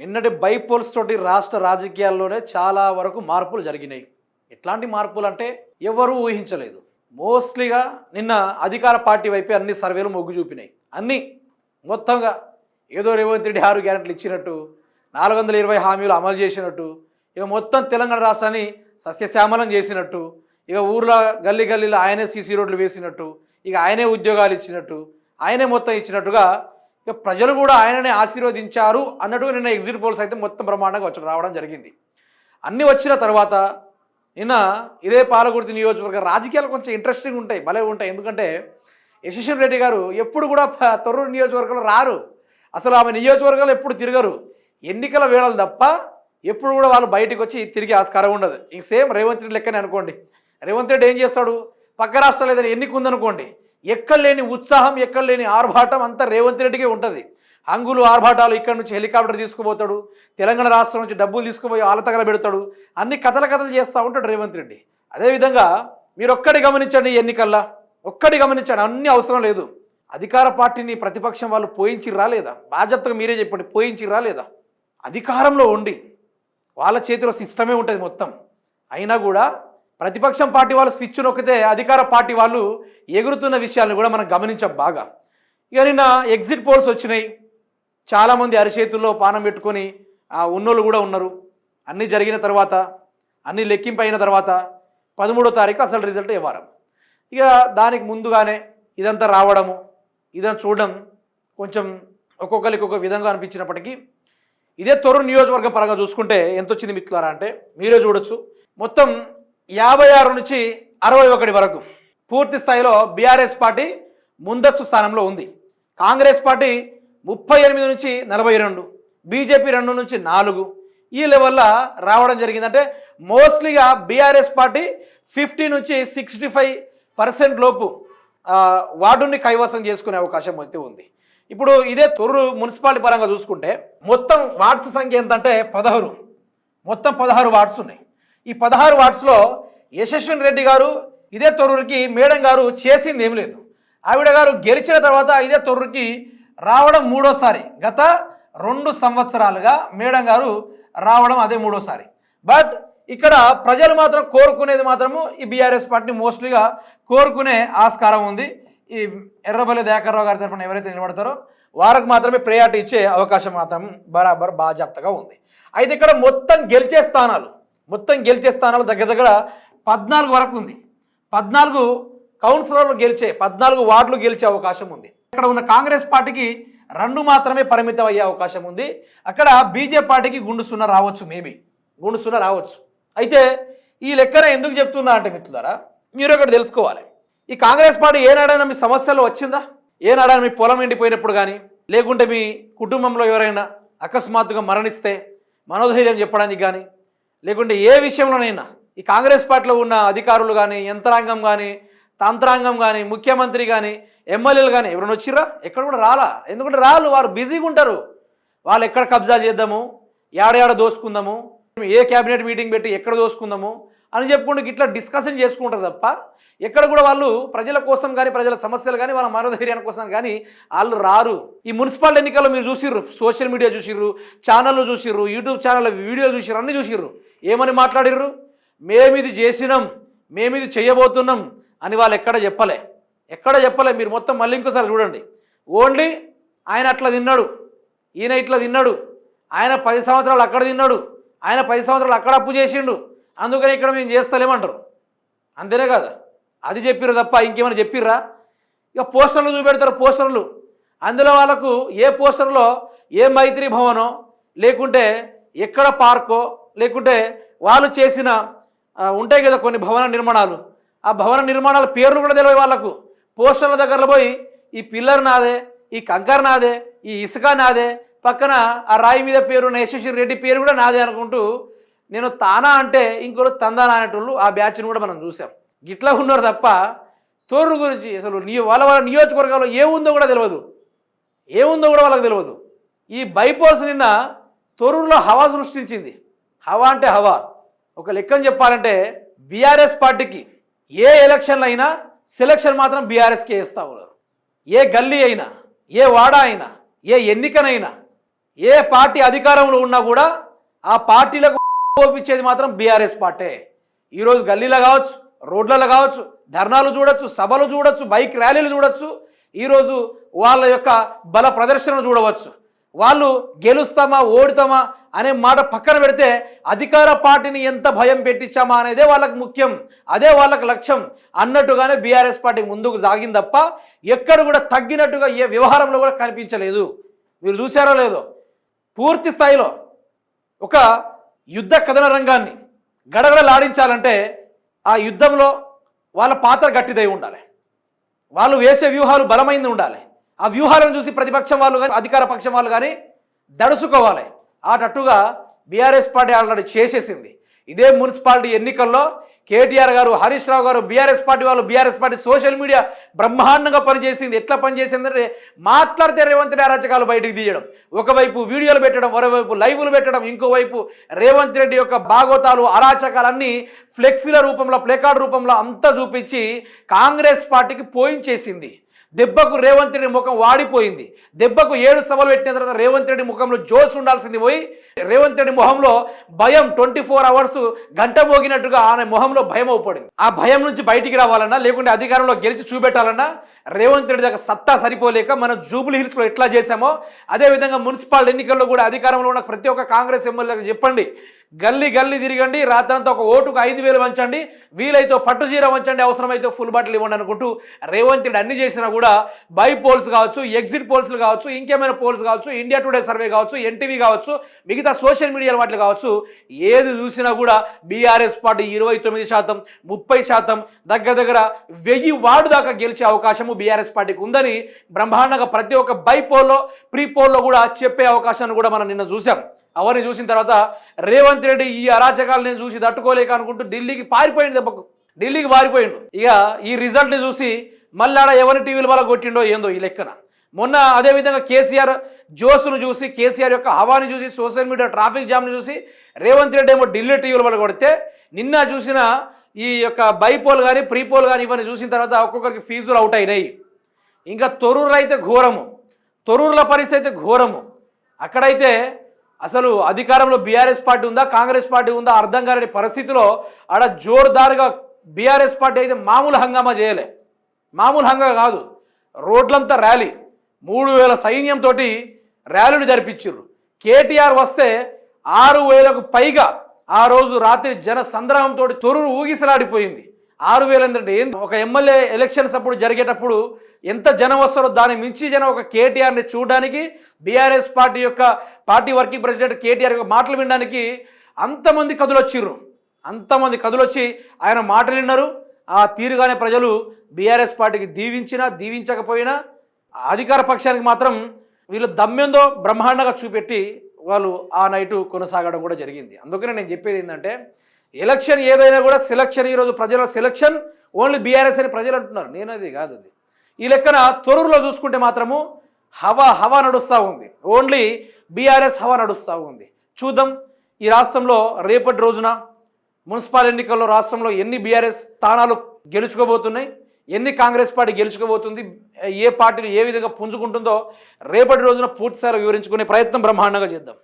నిన్నటి బైపోల్స్ తోటి రాష్ట్ర రాజకీయాల్లోనే చాలా వరకు మార్పులు జరిగినాయి. ఎట్లాంటి మార్పులు అంటే ఎవరూ ఊహించలేదు. మోస్ట్లీగా నిన్న అధికార పార్టీ వైపే అన్ని సర్వేలు మొగ్గు చూపినాయి. అన్నీ మొత్తంగా ఏదో రేవంత్ రెడ్డి ఆరు గ్యారెంటీలు ఇచ్చినట్టు నాలుగు వందల ఇరవై హామీలు అమలు చేసినట్టు ఇక మొత్తం తెలంగాణ రాష్ట్రాన్ని సస్యశ్యామలం చేసినట్టు ఇక ఊర్లో గల్లీ గల్లీలో ఆయనే సీసీ రోడ్లు వేసినట్టు ఇక ఆయనే ఉద్యోగాలు ఇచ్చినట్టు ఆయనే మొత్తం ఇచ్చినట్టుగా ఇక ప్రజలు కూడా ఆయననే ఆశీర్వదించారు అన్నట్టుగా నిన్న ఎగ్జిట్ పోల్స్ అయితే మొత్తం బ్రహ్మాండంగా వచ్చి రావడం జరిగింది. అన్నీ వచ్చిన తర్వాత నిన్న ఇదే పాలకుర్తి నియోజకవర్గ రాజకీయాలు కొంచెం ఇంట్రెస్టింగ్ ఉంటాయి భలే ఉంటాయి. ఎందుకంటే యశస్వన్ రెడ్డి గారు ఎప్పుడు కూడా తొర్రూరు నియోజకవర్గంలో రారు. అసలు ఆమె నియోజకవర్గాలు ఎప్పుడు తిరగరు. ఎన్నికల వేళలు తప్ప ఎప్పుడు కూడా వాళ్ళు బయటకు వచ్చి తిరిగి ఆస్కారం ఉండదు. ఇంక సేమ్ రేవంత్ రెడ్డి లెక్కనే అనుకోండి. రేవంత్ రెడ్డి ఏం చేస్తాడు? పక్క రాష్ట్రాలు ఏదైనా ఎన్నిక ఉందనుకోండి. ఎక్కడలేని ఉత్సాహం ఎక్కడలేని ఆర్భాటం అంతా రేవంత్ రెడ్డికే ఉంటుంది. హంగులు ఆర్భాటాలు ఇక్కడ నుంచి హెలికాప్టర్ తీసుకుపోతాడు తెలంగాణ రాష్ట్రం నుంచి డబ్బులు తీసుకుపోయి ఆలతగల పెడతాడు అన్ని కథల కథలు చేస్తూ ఉంటాడు రేవంత్ రెడ్డి. అదేవిధంగా మీరు ఒక్కడి గమనించండి ఈ ఎన్నికల్లో. ఒక్కటి గమనించండి అన్ని అవసరం లేదు. అధికార పార్టీని ప్రతిపక్షం వాళ్ళు పోయించిర్రా లేదా? బాధ్యతగా మీరే చెప్పండి పోయించిర్రా లేదా? అధికారంలో ఉండి వాళ్ళ చేతిలో సిస్టమే ఉంటుంది మొత్తం. అయినా కూడా ప్రతిపక్షం పార్టీ వాళ్ళు స్విచ్ నొక్కితే అధికార పార్టీ వాళ్ళు ఎగురుతున్న విషయాలను కూడా మనం గమనించాం బాగా. ఇక నిన్న ఎగ్జిట్ పోల్స్ వచ్చినాయి. చాలామంది అరిచేతుల్లో పానం పెట్టుకొని ఆ ఉన్నోళ్ళు కూడా ఉన్నారు. అన్నీ జరిగిన తర్వాత అన్నీ లెక్కింపు అయిన తర్వాత పదమూడో తారీఖు అసలు రిజల్ట్ ఇవ్వడం ఇక దానికి ముందుగానే ఇదంతా రావడము ఇదంతా చూడడం కొంచెం ఒక్కొక్కరికి ఒక్కొక్క విధంగా అనిపించినప్పటికీ ఇదే తొరు నియోజకవర్గం పరంగా చూసుకుంటే ఎంత వచ్చింది మిత్రులారా అంటే మీరే చూడొచ్చు. మొత్తం యాభై ఆరు నుంచి అరవై ఒకటి వరకు పూర్తి స్థాయిలో బీఆర్ఎస్ పార్టీ ముందస్తు స్థానంలో ఉంది. కాంగ్రెస్ పార్టీ ముప్పై ఎనిమిది నుంచి నలభై రెండు బీజేపీ రెండు నుంచి నాలుగు. ఈ లెవెల్లో రావడం జరిగిందంటే మోస్ట్లీగా బీఆర్ఎస్ పార్టీ ఫిఫ్టీ నుంచి సిక్స్టీ ఫైవ్ పర్సెంట్ లోపు వార్డుని కైవసం చేసుకునే అవకాశం అయితే ఉంది. ఇప్పుడు ఇదే తొర్రు మున్సిపాలిటీ పరంగా చూసుకుంటే మొత్తం వార్డ్స్ సంఖ్య ఎంతంటే పదహారు. మొత్తం పదహారు వార్డ్స్ ఉన్నాయి. ఈ పదహారు వార్డ్స్లో యశస్విన్ రెడ్డి గారు ఇదే తొర్రూరుకి మేడం గారు చేసింది ఏం లేదు. ఆవిడ గారు గెలిచిన తర్వాత ఇదే తొర్రూరుకి రావడం మూడోసారి. గత రెండు సంవత్సరాలుగా మేడం గారు రావడం అదే మూడోసారి. బట్ ఇక్కడ ప్రజలు మాత్రం కోరుకునేది మాత్రము ఈ బీఆర్ఎస్ పార్టీ మోస్ట్లీగా కోరుకునే ఆస్కారం ఉంది. ఈ ఎర్రబల్లి దయాకర్రావు గారి తరఫున ఎవరైతే నిలబడతారో వారికి మాత్రమే ప్రయారిటీ ఇచ్చే అవకాశం మాత్రం బరాబర్ బాజాప్తగా ఉంది. అయితే ఇక్కడ మొత్తం గెలిచే స్థానాలు మొత్తం గెలిచే స్థానాలు దగ్గర దగ్గర పద్నాలుగు వరకు ఉంది. పద్నాలుగు కౌన్సిలర్లు గెలిచే పద్నాలుగు వార్డులు గెలిచే అవకాశం ఉంది. ఇక్కడ ఉన్న కాంగ్రెస్ పార్టీకి రెండు మాత్రమే పరిమితం అయ్యే అవకాశం ఉంది. అక్కడ బీజేపీ పార్టీకి గుండు సున్నా రావచ్చు మేబీ. గుండు సున్నా రావచ్చు. అయితే ఈ లెక్కన ఎందుకు చెప్తున్నా అంటే మిత్రులారా మీరు ఒకటి తెలుసుకోవాలి. ఈ కాంగ్రెస్ పార్టీ ఏనాడైనా మీ సమస్యలు వచ్చిందా? ఏనాడైనా మీ పొలం ఎండిపోయినప్పుడు కానీ లేకుంటే మీ కుటుంబంలో ఎవరైనా అకస్మాత్తుగా మరణిస్తే మనోధైర్యం చెప్పడానికి కానీ లేకుంటే ఏ విషయంలోనైనా ఈ కాంగ్రెస్ పార్టీలో ఉన్న అధికారులు కానీ యంత్రాంగం కానీ తంత్రాంగం కానీ ముఖ్యమంత్రి కానీ ఎమ్మెల్యేలు కానీ ఎవరైనా వచ్చిర్రా? ఎక్కడ కూడా రాలా. ఎందుకంటే రాళ్ళు వారు బిజీగా ఉంటారు. వాళ్ళు ఎక్కడ కబ్జాలు చేద్దాము? ఏడాడ దోసుకుందాము? ఏ క్యాబినెట్ మీటింగ్ పెట్టి ఎక్కడ దోసుకుందాము అని చెప్పుకుంటూ ఇట్లా డిస్కషన్ చేసుకుంటారు తప్ప ఎక్కడ కూడా వాళ్ళు ప్రజల కోసం కానీ ప్రజల సమస్యలు కానీ వాళ్ళ మనోధైర్యాన్ని కోసం కానీ వాళ్ళు రారు. ఈ మున్సిపల్ ఎన్నికల్లో మీరు చూసిర్రు సోషల్ మీడియా చూసిర్రు ఛానళ్ళు చూసిర్రు యూట్యూబ్ ఛానల్ వీడియో చూసిర్రు అన్నీ చూసిర్రు. ఏమని మాట్లాడిర్రు? మేమిది చేసినాం మేమిది చేయబోతున్నాం అని వాళ్ళు ఎక్కడ చెప్పలే. ఎక్కడ చెప్పలే? మీరు మొత్తం మళ్ళీ ఇంకోసారి చూడండి. ఓన్లీ ఆయన అట్లా తిన్నాడు ఈయన ఇట్లా తిన్నాడు ఆయన పది సంవత్సరాలు అక్కడ తిన్నాడు ఆయన పది సంవత్సరాలు అక్కడ అప్పు చేసిండు. అందుకని ఇక్కడ మేము చేస్తలేమంటారు. అంతేనే కదా. అది చెప్పిర్రు తప్ప ఇంకేమైనా చెప్పిర్రా? ఇక పోస్టర్లు చూపెడతారు పోస్టర్లు. అందులో వాళ్ళకు ఏ పోస్టర్లో ఏ మైత్రి భవనో లేకుంటే ఎక్కడ పార్కో లేకుంటే వాళ్ళు చేసిన ఉంటాయి కదా కొన్ని భవన నిర్మాణాలు. ఆ భవన నిర్మాణాల పేర్లు కూడా తెలియదు వాళ్ళకు. పోస్టర్ల దగ్గర పోయి ఈ పిల్లర్ నాదే ఈ కంకర్ నాదే ఈ ఇసుక నాదే పక్కన ఆ రాయి మీద పేరు యశస్వి రెడ్డి పేరు కూడా నాదే అనుకుంటూ నేను తానా అంటే ఇంకోరు తందానా అనేటోళ్ళు ఆ బ్యాచ్ని కూడా మనం చూసాం గిట్లా ఉన్నారు తప్ప తోర్రు గురించి అసలు నీ వాళ్ళ వాళ్ళ నియోజకవర్గంలో ఏముందో కూడా తెలియదు ఏముందో కూడా వాళ్ళకి తెలియదు ఈ బైపోల్స్ నిన్న తొర్రూరులో హవా సృష్టించింది. హవా అంటే హవా. ఒక లెక్కను చెప్పాలంటే బీఆర్ఎస్ పార్టీకి ఏ ఎలక్షన్లు అయినా సెలక్షన్ మాత్రం బీఆర్ఎస్కే ఇస్తా ఉన్నారు. ఏ గల్లీ అయినా ఏ వాడా అయినా ఏ ఎన్నికనైనా ఏ పార్టీ అధికారంలో ఉన్నా కూడా ఆ పార్టీలకు ఓపించేది మాత్రం బీఆర్ఎస్ పార్టీ. ఈరోజు గల్లీలో కావచ్చు రోడ్లలో కావచ్చు ధర్నాలు చూడొచ్చు సభలు చూడొచ్చు బైక్ ర్యాలీలు చూడొచ్చు ఈరోజు వాళ్ళ యొక్క బల ప్రదర్శనలు చూడవచ్చు. వాళ్ళు గెలుస్తామా ఓడుతామా అనే మాట పక్కన పెడితే అధికార పార్టీని ఎంత భయం పెట్టించామా అనేదే వాళ్ళకి ముఖ్యం అదే వాళ్ళకి లక్ష్యం. అన్నట్టుగానే బీఆర్ఎస్ పార్టీ ముందుకు సాగింది తప్ప ఎక్కడ కూడా తగ్గినట్టుగా ఏ వ్యవహారంలో కూడా కనిపించలేదు. మీరు చూసారో లేదో? పూర్తి స్థాయిలో ఒక యుద్ధ కథన రంగాన్ని గడగడలాడించాలంటే ఆ యుద్ధంలో వాళ్ళ పాత్ర గట్టిదై ఉండాలి. వాళ్ళు వేసే వ్యూహాలు బలమైంది ఉండాలి. ఆ వ్యూహాలను చూసి ప్రతిపక్షం వాళ్ళు కానీ అధికార పక్షం వాళ్ళు కానీ దడుసుకోవాలి ఆటట్టుగా బీఆర్ఎస్ పార్టీ ఆల్రెడీ చేసేసింది. ఇదే మున్సిపాలిటీ ఎన్నికల్లో KTR garu Harish Rao garu BRS party వాళ్ళు బీఆర్ఎస్ పార్టీ సోషల్ మీడియా బ్రహ్మాండంగా పనిచేసింది. ఎట్లా పనిచేసిందంటే మాట్లాడితే రేవంత్ రెడ్డి అరాచకాలు బయటికి తీయడం. ఒకవైపు వీడియోలు పెట్టడం మరోవైపు లైవ్లు పెట్టడం ఇంకోవైపు రేవంత్ రెడ్డి యొక్క భాగోతాలు అరాచకాలన్నీ ఫ్లెక్సీల రూపంలో ప్లేకార్డ్ రూపంలో అంతా చూపించి కాంగ్రెస్ పార్టీకి పోయించేసింది. దెబ్బకు రేవంత్ రెడ్డి ముఖం వాడిపోయింది. దెబ్బకు ఏడు సభలు పెట్టిన తర్వాత రేవంత్ రెడ్డి ముఖంలో జోస్ ఉండాల్సింది పోయి రేవంత్ రెడ్డి మొహంలో భయం ట్వంటీ ఫోర్ అవర్స్ గంట మోగినట్టుగా ఆయన మొహంలో భయం అవుపడింది. ఆ భయం నుంచి బయటికి రావాలన్నా లేకుంటే అధికారంలో గెలిచి చూపెట్టాలన్నా రేవంత్ రెడ్డి దగ్గర సత్తా సరిపోలేక మనం జూబుల్ హిల్స్లో ఎట్లా చేశామో అదేవిధంగా మున్సిపల్ ఎన్నికల్లో కూడా అధికారంలో ఉన్న ప్రతి ఒక్క కాంగ్రెస్ ఎమ్మెల్యేలకు చెప్పండి. గల్లీ గల్లీ తిరగండి. రాత్రంతా ఒక ఓటుకు ఐదు వేలు వంచండి. వీలైతే పట్టు చీర వంచండి. అవసరమైతే ఫుల్ బాటిల్ ఇవ్వండి అనుకుంటూ రేవంత్ రెడ్డి అన్ని చేసినా కూడా బై పోల్స్ కావచ్చు ఎగ్జిట్ పోల్స్లు కావచ్చు ఇంకేమైనా పోల్స్ కావచ్చు ఇండియా టుడే సర్వే కావచ్చు ఎన్టీవీ కావచ్చు మిగతా సోషల్ మీడియా వాటిలు కావచ్చు ఏది చూసినా కూడా బీఆర్ఎస్ పార్టీ ఇరవై తొమ్మిది శాతం ముప్పై శాతం దగ్గర దగ్గర వెయ్యి వార్డు దాకా గెలిచే అవకాశము బీఆర్ఎస్ పార్టీకి ఉందని బ్రహ్మాండంగా ప్రతి ఒక్క బై పోల్లో ప్రీ పోల్లో కూడా చెప్పే అవకాశాన్ని కూడా మనం నిన్న చూసాం అవన్నీ చూసిన తర్వాత రేవంత్ రెడ్డి ఈ అరాచకాలు నేను చూసి తట్టుకోలేక అనుకుంటూ ఢిల్లీకి పారిపోయింది దెబ్బకు. ఢిల్లీకి పారిపోయిండు. ఇక ఈ రిజల్ట్ని చూసి మళ్ళీ ఆడ ఎవరి టీవీల వల్ల కొట్టిండో ఏందో ఈ లెక్కన. మొన్న అదేవిధంగా కేసీఆర్ జోస్ను చూసి కేసీఆర్ యొక్క హవాని చూసి సోషల్ మీడియా ట్రాఫిక్ జామ్ని చూసి రేవంత్ రెడ్డి ఏమో ఢిల్లీ టీవీల వల్ల కొడితే నిన్న చూసిన ఈ యొక్క బైపోల్ కానీ ప్రీపోల్ కానీ ఇవన్నీ చూసిన తర్వాత ఒక్కొక్కరికి ఫీజులు అవుట్ అయినాయి. ఇంకా తొరూరులో అయితే ఘోరము. తొరూరుల పరిస్థితి అయితే ఘోరము. అక్కడైతే అసలు అధికారంలో బీఆర్ఎస్ పార్టీ ఉందా కాంగ్రెస్ పార్టీ ఉందా అర్థం కాని పరిస్థితిలో ఆడ జోర్దారుగా బీఆర్ఎస్ పార్టీ అయితే మామూలు హంగామా చేయలే. మామూలు హంగా కాదు. రోడ్లంతా ర్యాలీ. మూడు వేల సైన్యంతో ర్యాలీలు జరిపించారు కేటీఆర్ వస్తే ఆరు వేలకు పైగా ఆ రోజు రాత్రి జన సంద్రహంతో తొరురు ఊగిసలాడిపోయింది. ఆరు వేలు ఏంటంటే ఒక ఎమ్మెల్యే ఎలక్షన్స్ అప్పుడు జరిగేటప్పుడు ఎంత జనం వస్తారో దాని మించి జనం ఒక కేటీఆర్ని చూడడానికి బీఆర్ఎస్ పార్టీ యొక్క పార్టీ వర్కింగ్ ప్రెసిడెంట్ కేటీఆర్ యొక్క మాటలు వినడానికి అంతమంది కథలు వచ్చిర్రు. అంతమంది కథలు వచ్చి ఆయన మాటలు విన్నారు. ఆ తీరుగానే ప్రజలు బీఆర్ఎస్ పార్టీకి దీవించినా దీవించకపోయినా అధికార పక్షానికి మాత్రం వీళ్ళు దమ్మెందో బ్రహ్మాండంగా చూపెట్టి వాళ్ళు ఆ నైటు కొనసాగడం కూడా జరిగింది. అందుకనే నేను చెప్పేది ఏంటంటే ఎలక్షన్ ఏదైనా కూడా సెలక్షన్ ఈరోజు ప్రజల సెలక్షన్ ఓన్లీ బీఆర్ఎస్ అని ప్రజలు అంటున్నారు. నేను అది కాదు అది. ఈ లెక్కన తొరూరులో చూసుకుంటే మాత్రము హవా హవా నడుస్తూ ఉంది. ఓన్లీ బీఆర్ఎస్ హవా నడుస్తూ ఉంది. చూద్దాం ఈ రాష్ట్రంలో రేపటి రోజున మున్సిపల్ ఎన్నికల్లో రాష్ట్రంలో ఎన్ని బీఆర్ఎస్ స్థానాలు గెలుచుకోబోతున్నాయి ఎన్ని కాంగ్రెస్ పార్టీ గెలుచుకోబోతుంది ఏ పార్టీని ఏ విధంగా పుంజుకుంటుందో రేపటి రోజున పూర్తిసారి వివరించుకునే ప్రయత్నం బ్రహ్మాండంగా చేద్దాం.